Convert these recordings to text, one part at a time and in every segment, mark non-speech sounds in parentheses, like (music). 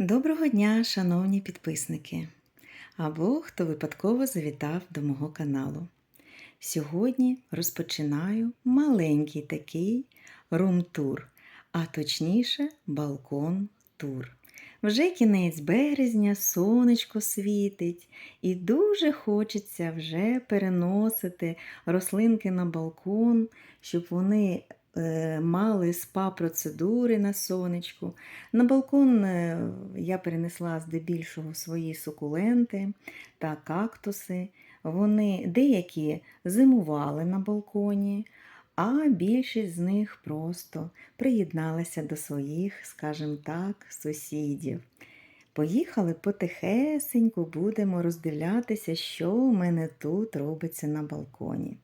Доброго дня, шановні підписники, або хто випадково завітав до мого каналу. Сьогодні розпочинаю маленький такий рум-тур, а точніше балкон-тур. Вже кінець березня, сонечко світить, і дуже хочеться вже переносити рослинки на балкон, щоб вони мали спа-процедури на сонечку. На балкон е, я перенесла здебільшого свої сукуленти та кактуси. Вони деякі зимували на балконі, а більшість з них просто приєдналася до своїх, скажімо так, сусідів. Поїхали потихесеньку, будемо роздивлятися, що у мене тут робиться на балконі.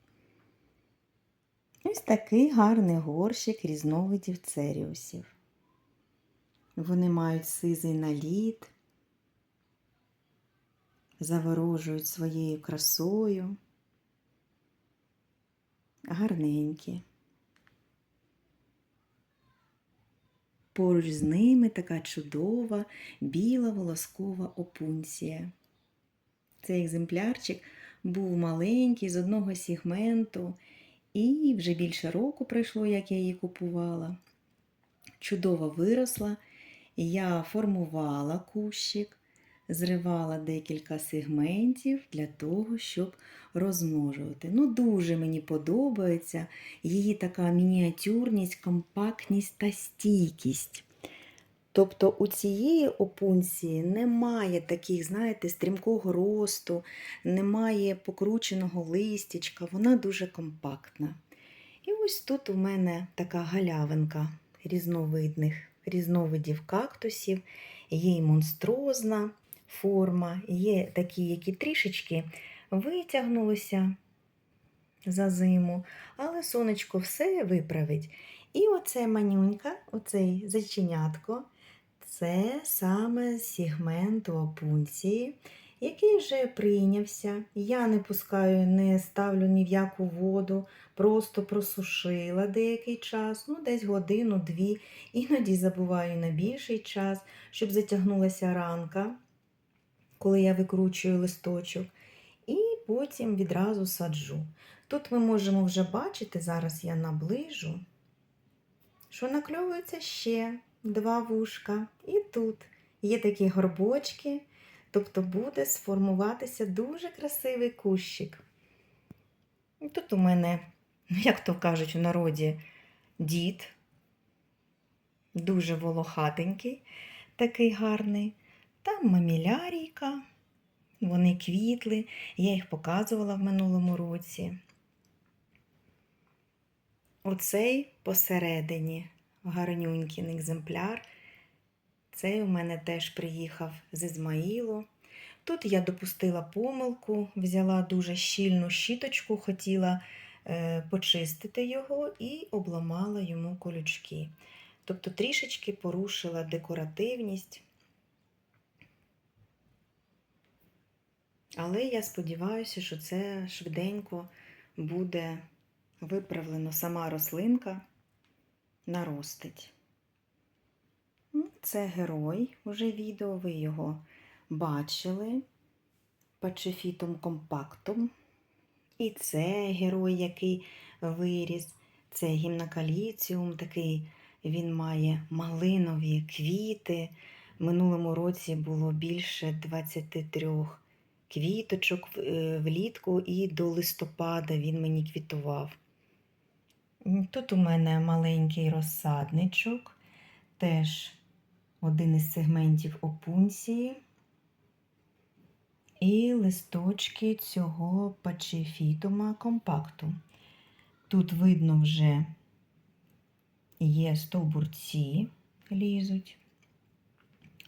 Ось такий гарний горщик різновидів церіусів. Вони мають сизий наліт, заворожують своєю красою, гарненькі. Поруч з ними така чудова біла волоскова опунція. Цей екземплярчик був маленький з одного сегменту, і вже більше року пройшло, як я її купувала. Чудово виросла, я формувала кущик, зривала декілька сегментів для того, щоб розмножувати. Ну, дуже мені подобається її така мініатюрність, компактність та стійкість. Тобто у цієї опунції немає таких, знаєте, стрімкого росту, немає покрученого листячка, вона дуже компактна. І ось тут у мене така галявинка різновидних, різновидів кактусів, є й монстрозна форма, є такі, які трішечки витягнулися за зиму, але сонечко все виправить. І оце манюнька, оцей зайченятко, це саме з сегменту опунції, який вже прийнявся. Я не пускаю, не ставлю ні в яку воду, просто просушила деякий час, ну десь годину-дві, іноді забуваю на більший час, щоб затягнулася ранка, коли я викручую листочок, і потім відразу саджу. Тут ми можемо вже бачити, зараз я наближу, що накльовується ще два вушка. І тут є такі горбочки, тобто буде сформуватися дуже красивий кущик. Тут у мене, як то кажуть у народі, дід, дуже волохатенький, такий гарний. Там мамілярійка, вони квітли, я їх показувала в минулому році. Оцей посередині гарнюнький екземпляр. Цей у мене теж приїхав з Ізмаїлу. Тут я допустила помилку, взяла дуже щільну щіточку, хотіла е, почистити його і обламала йому колючки. Тобто трішечки порушила декоративність. Але я сподіваюся, що це швиденько буде виправлено сама рослинка наростить. Ну, Це герой, уже відео, ви його бачили пачефітом компактом. І це герой, який виріс, це гімнакаліціум, такий він має малинові квіти. Минулому році було більше 23 квіточок е, влітку і до листопада він мені квітував. Тут у мене маленький розсадничок, теж один із сегментів опунції. І листочки цього пачефітума компакту. Тут видно вже є стовбурці лізуть.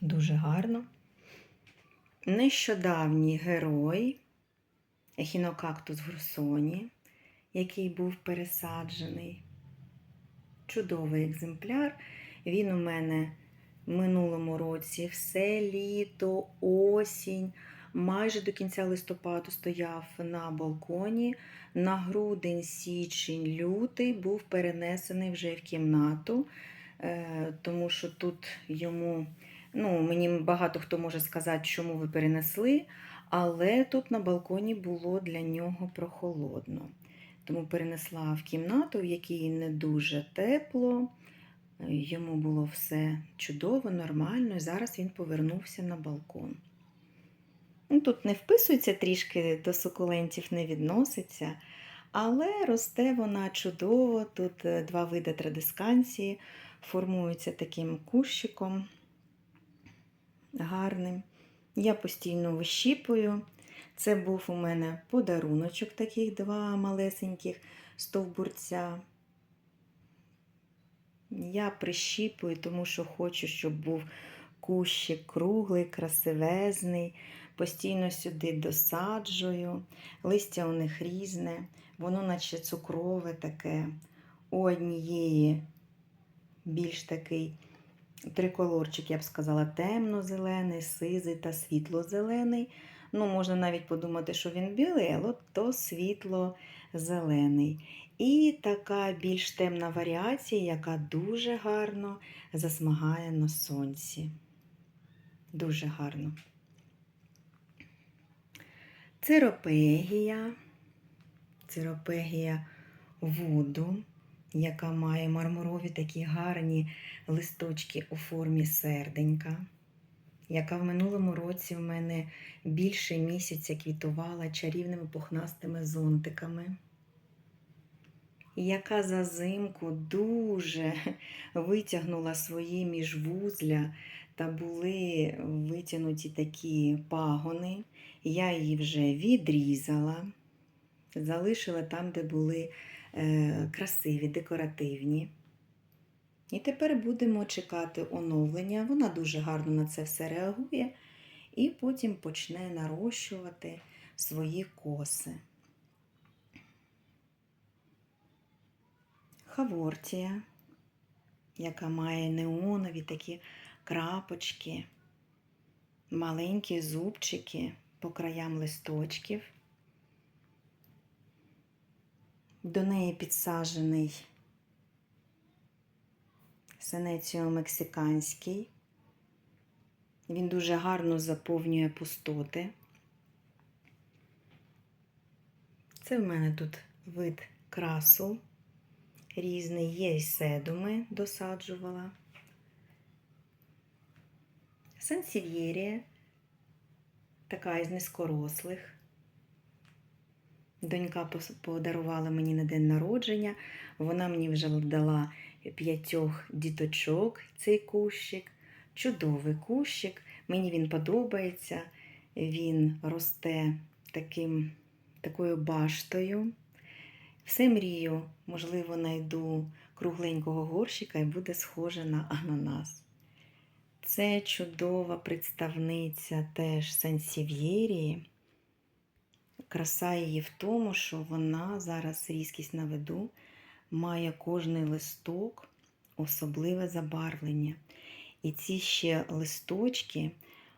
Дуже гарно. Нещодавній герой ехінокактус грусоні який був пересаджений. Чудовий екземпляр. Він у мене в минулому році все літо, осінь, майже до кінця листопаду стояв на балконі. На грудень, січень, лютий був перенесений вже в кімнату, е, тому що тут йому Ну, мені багато хто може сказати, чому ви перенесли, але тут на балконі було для нього прохолодно. Тому перенесла в кімнату, в якій не дуже тепло. Йому було все чудово, нормально, і зараз він повернувся на балкон. Ну, Тут не вписується трішки до сукулентів, не відноситься, але росте вона чудово. Тут е, два види традисканції формуються таким кущиком гарним. Я постійно вищіпую. Це був у мене подаруночок, таких два малесеньких стовбурця. Я прищіпую, тому що хочу, щоб був кущик круглий, красивезний. Постійно сюди досаджую. Листя у них різне, воно наче цукрове таке. У однієї більш такий триколорчик, я б сказала, темно-зелений, сизий та світло-зелений. Ну, можна навіть подумати, що він білий, але то світло-зелений. І така більш темна варіація, яка дуже гарно засмагає на сонці. Дуже гарно. Церопегія. Церопегія вуду, яка має мармурові такі гарні листочки у формі серденька, яка в минулому році в мене більше місяця квітувала чарівними пухнастими зонтиками яка за зимку дуже (laughs) витягнула свої міжвузля та були витягнуті такі пагони. Я її вже відрізала, залишила там, де були е, красиві, декоративні. І тепер будемо чекати оновлення. Вона дуже гарно на це все реагує, і потім почне нарощувати свої коси. Хавортія, яка має неонові такі крапочки, маленькі зубчики по краям листочків. До неї підсаджений сенеціо мексиканський. Він дуже гарно заповнює пустоти. Це в мене тут вид красу різний, є й седуми досаджувала. Сансів'єрія, така із низькорослих. Донька подарувала мені на день народження, вона мені вже дала п'ятьох діточок цей кущик. Чудовий кущик, мені він подобається, він росте таким, такою баштою. Все мрію, можливо, знайду кругленького горщика і буде схоже на ананас. Це чудова представниця теж сансів'єрії. Краса її в тому, що вона зараз різкість на виду, має кожний листок особливе забарвлення. І ці ще листочки,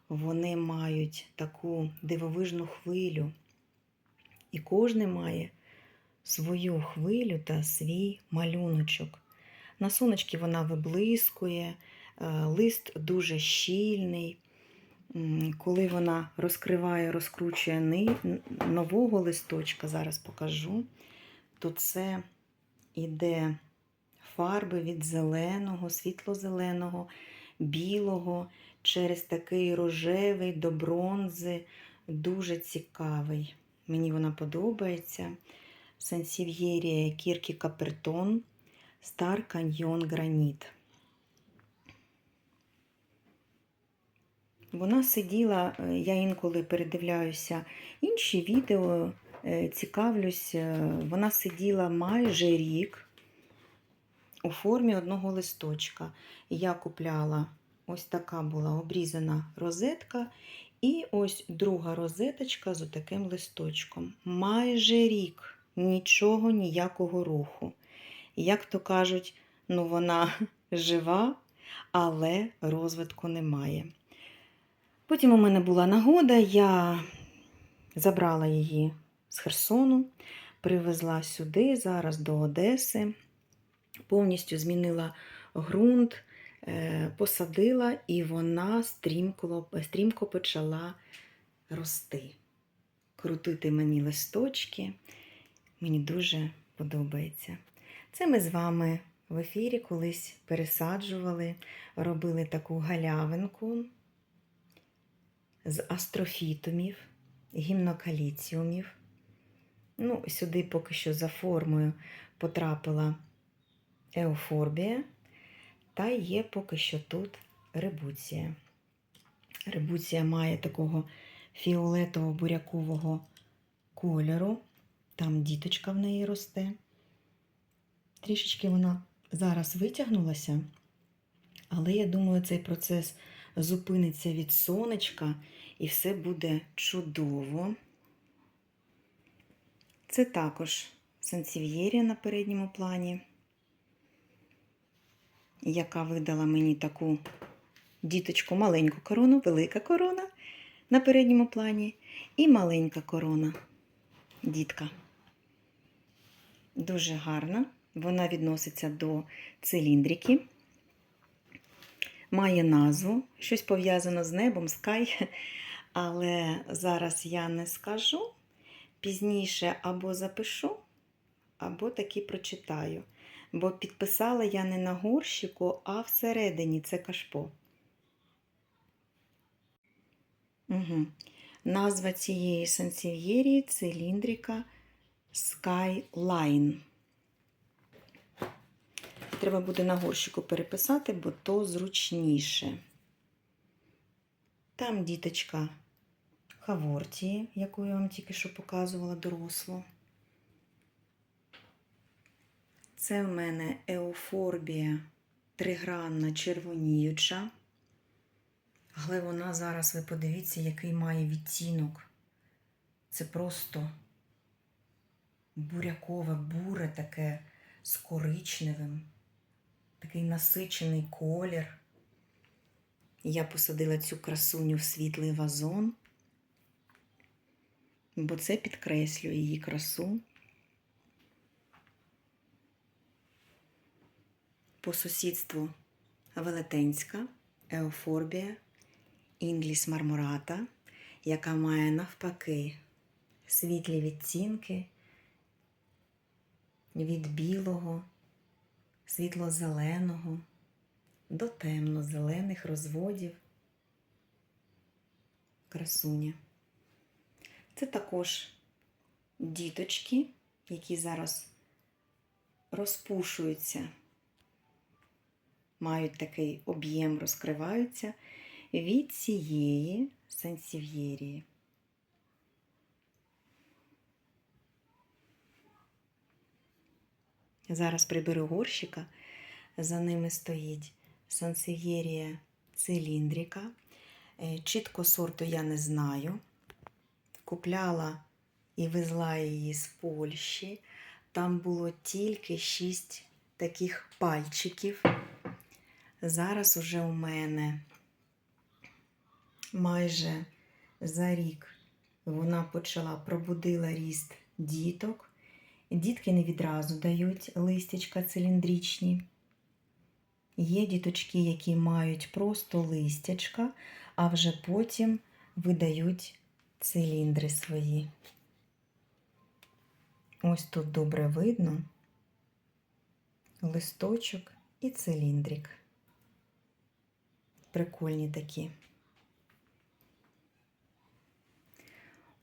вони мають таку дивовижну хвилю. І кожний має свою хвилю та свій малюночок. На сонечки вона виблискує, е, лист дуже щільний. Коли вона розкриває, розкручує нового листочка, зараз покажу, то це іде фарби від зеленого, світло-зеленого, білого, через такий рожевий до бронзи, дуже цікавий. Мені вона подобається. Сансів'єрія Кіркі Капертон, Стар Каньйон Граніт. Вона сиділа, е, я інколи передивляюся інші відео, цікавлюсь, е, вона сиділа майже рік у формі одного листочка. Я купляла ось така була обрізана розетка, і ось друга розеточка з таким листочком. Майже рік нічого, ніякого руху. Як то кажуть, ну вона (laughs) жива, але розвитку немає. Потім у мене була нагода, я забрала її з Херсону, привезла сюди, зараз до Одеси, повністю змінила ґрунт, е, посадила, і вона стрімко, стрімко почала рости. Крутити мені листочки. Мені дуже подобається. Це ми з вами в ефірі колись пересаджували, робили таку галявинку з астрофітумів, гімнокаліціумів. Ну, сюди поки що за формою потрапила еофорбія, та є поки що тут ребуція. Ребуція має такого фіолетово-бурякового кольору. Там діточка в неї росте. Трішечки вона зараз витягнулася, але я думаю, цей процес зупиниться від сонечка і все буде чудово. Це також сансів'єрія на передньому плані, яка видала мені таку діточку, маленьку корону, велика корона на передньому плані і маленька корона, дітка. Дуже гарна. Вона відноситься до циліндрики. Має назву, щось пов'язано з небом, скай. Але зараз я не скажу. Пізніше або запишу, або таки прочитаю. Бо підписала я не на горщику, а всередині це кашпо. Угу. Назва цієї сансів'єрії циліндрика Skyline. Треба буде на горщику переписати, бо то зручніше. Там діточка Хавортії, яку я вам тільки що показувала дорослу. Це в мене еофорбія тригранна червоніюча. Але вона зараз, ви подивіться, який має відтінок. Це просто бурякове буре таке з коричневим, такий насичений колір. Я посадила цю красуню в світлий вазон, бо це підкреслює її красу. По сусідству велетенська еофорбія інгліс мармората, яка має навпаки світлі відтінки від білого, світло-зеленого до темно-зелених розводів. Красуня. Це також діточки, які зараз розпушуються, мають такий об'єм, розкриваються від цієї сансів'єрії. Зараз приберу горщика, за ними стоїть сансів'єрія циліндрика. Е, Чітко сорту я не знаю. Купляла і везла її з Польщі. Там було тільки шість таких пальчиків. Зараз уже у мене майже за рік вона почала пробудила ріст діток. Дітки не відразу дають листячка циліндричні. Є діточки, які мають просто листячка, а вже потім видають циліндри свої. Ось тут добре видно листочок і циліндрик. Прикольні такі.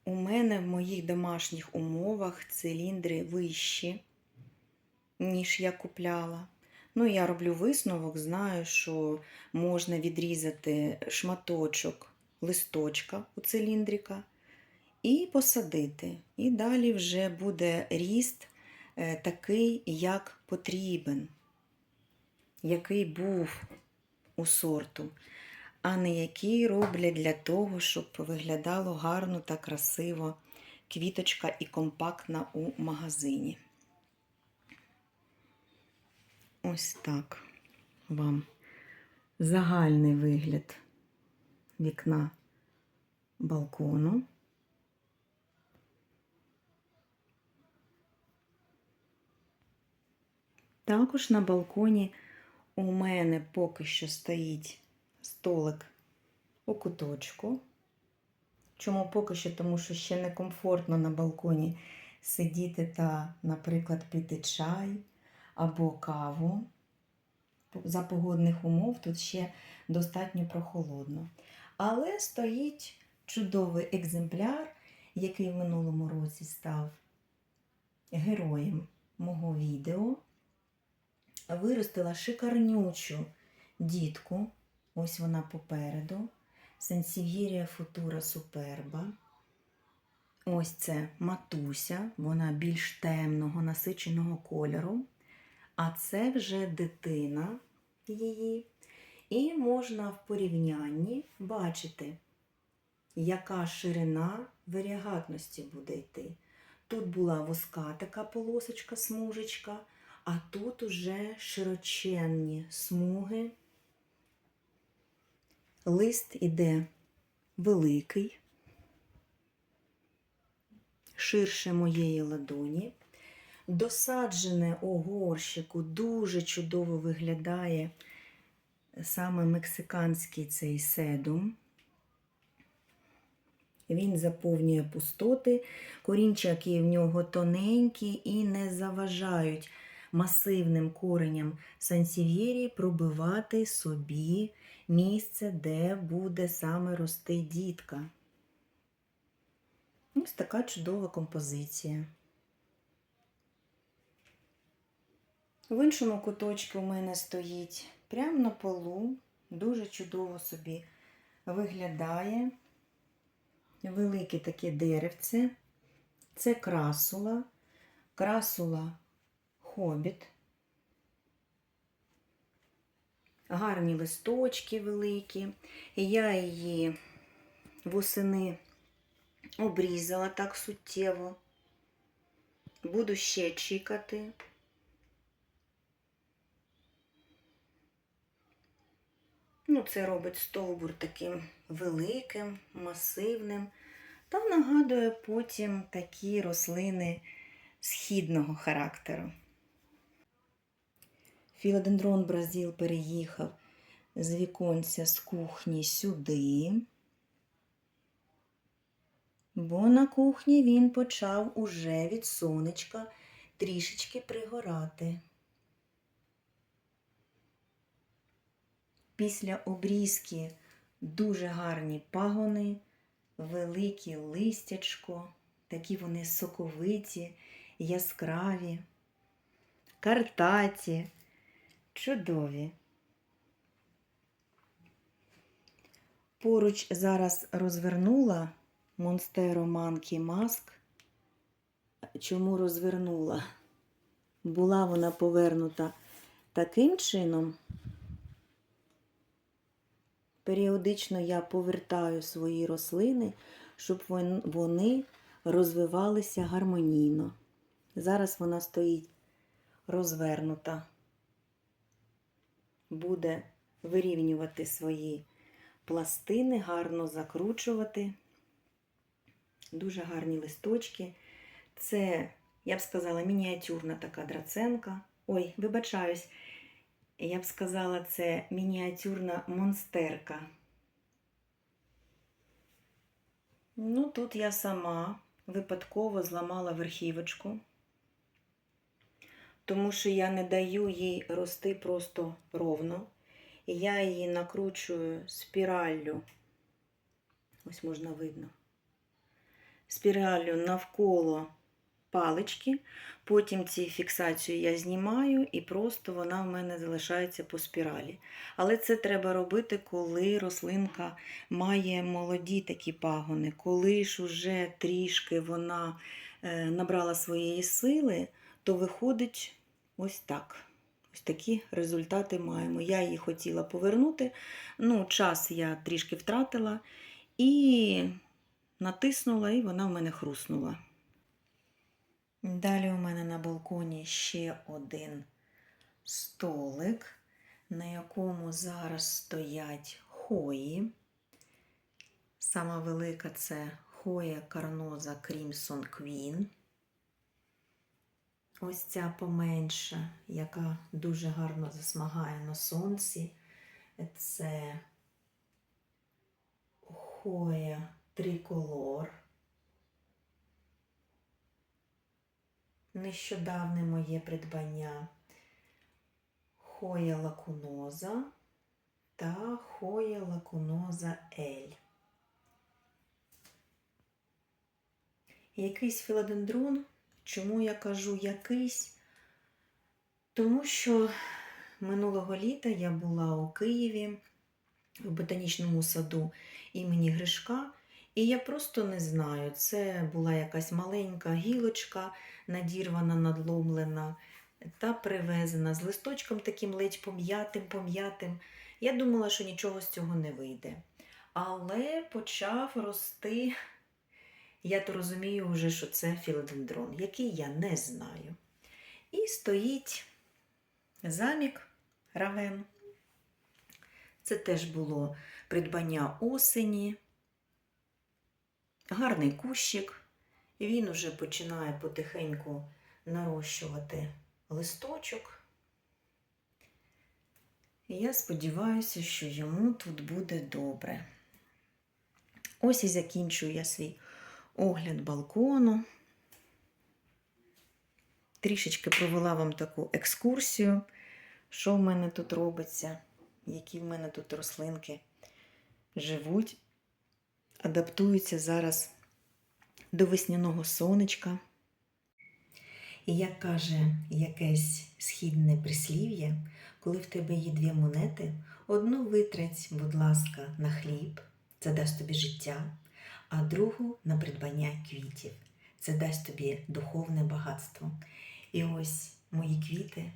У мене в моїх домашніх умовах циліндри вищі, ніж я купляла. Ну, я роблю висновок, знаю, що можна відрізати шматочок листочка у циліндрика і посадити. І далі вже буде ріст е, такий, як потрібен, який був у сорту а не які роблять для того, щоб виглядало гарно та красиво квіточка і компактна у магазині. Ось так вам загальний вигляд вікна балкону. Також на балконі у мене поки що стоїть столик у куточку. Чому поки що? Тому що ще некомфортно на балконі сидіти та, наприклад, пити чай або каву. За погодних умов тут ще достатньо прохолодно. Але стоїть чудовий екземпляр, який в минулому році став героєм мого відео. Виростила шикарнючу дітку. Ось вона попереду. Сенсів'єрія футура суперба. Ось це матуся, вона більш темного, насиченого кольору. А це вже дитина її. І можна в порівнянні бачити, яка ширина варіагатності буде йти. Тут була воска така полосочка, смужечка, а тут уже широченні смуги. Лист іде великий, ширше моєї ладоні. Досаджене у горщику дуже чудово виглядає саме мексиканський цей седум. Він заповнює пустоти, корінчаки в нього тоненькі і не заважають масивним кореням сансів'єрі пробивати собі місце, де буде саме рости дітка. Ось така чудова композиція. В іншому куточку у мене стоїть прямо на полу, дуже чудово собі виглядає велике таке деревце. Це красула, красула хобіт. Гарні листочки великі. Я її восени обрізала так суттєво. Буду ще чекати. Ну, це робить стовбур таким великим, масивним та нагадує потім такі рослини східного характеру. Філодендрон Бразил переїхав з віконця з кухні сюди, бо на кухні він почав уже від сонечка трішечки пригорати. Після обрізки дуже гарні пагони, великі листячко, такі вони соковиті, яскраві, картаті, чудові. Поруч зараз розвернула Монстеро Манкі Маск. Чому розвернула? Була вона повернута таким чином. Періодично я повертаю свої рослини, щоб вони розвивалися гармонійно. Зараз вона стоїть розвернута, буде вирівнювати свої пластини, гарно закручувати. Дуже гарні листочки. Це, я б сказала, мініатюрна така драценка. Ой, вибачаюсь. Я б сказала, це мініатюрна монстерка. Ну, тут я сама випадково зламала верхівочку, тому що я не даю їй рости просто ровно. Я її накручую спіраллю, ось можна видно, спіраллю навколо палички. Потім ці фіксацію я знімаю і просто вона в мене залишається по спіралі. Але це треба робити, коли рослинка має молоді такі пагони. Коли ж уже трішки вона е, набрала своєї сили, то виходить ось так. Ось такі результати маємо. Я її хотіла повернути. Ну, час я трішки втратила і натиснула, і вона в мене хруснула. Далі у мене на балконі ще один столик, на якому зараз стоять хої. Сама велика це хоя карноза Crimson Queen. Ось ця поменша, яка дуже гарно засмагає на сонці. Це Хоя триколор. Нещодавне моє придбання Хоя лакуноза та Хоя лакуноза Ель. Якийсь філодендрон. Чому я кажу якийсь? Тому що минулого літа я була у Києві в ботанічному саду імені Гришка, і я просто не знаю, це була якась маленька гілочка, надірвана, надломлена та привезена з листочком таким ледь пом'ятим, пом'ятим. Я думала, що нічого з цього не вийде. Але почав рости я то розумію вже, що це філодендрон, який я не знаю. І стоїть замік равен. Це теж було придбання осені. Гарний кущик. І він уже починає потихеньку нарощувати листочок. І я сподіваюся, що йому тут буде добре. Ось і закінчую я свій огляд балкону. Трішечки провела вам таку екскурсію, що в мене тут робиться, які в мене тут рослинки живуть, адаптуються зараз до весняного сонечка. І як каже якесь східне прислів'я, коли в тебе є дві монети, одну витрать, будь ласка, на хліб, це дасть тобі життя, а другу на придбання квітів. Це дасть тобі духовне багатство. І ось мої квіти,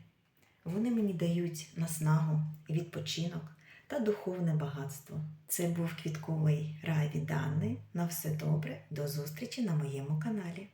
вони мені дають наснагу, і відпочинок та духовне багатство. Це був квітковий рай від Анни. На все добре, до зустрічі на моєму каналі.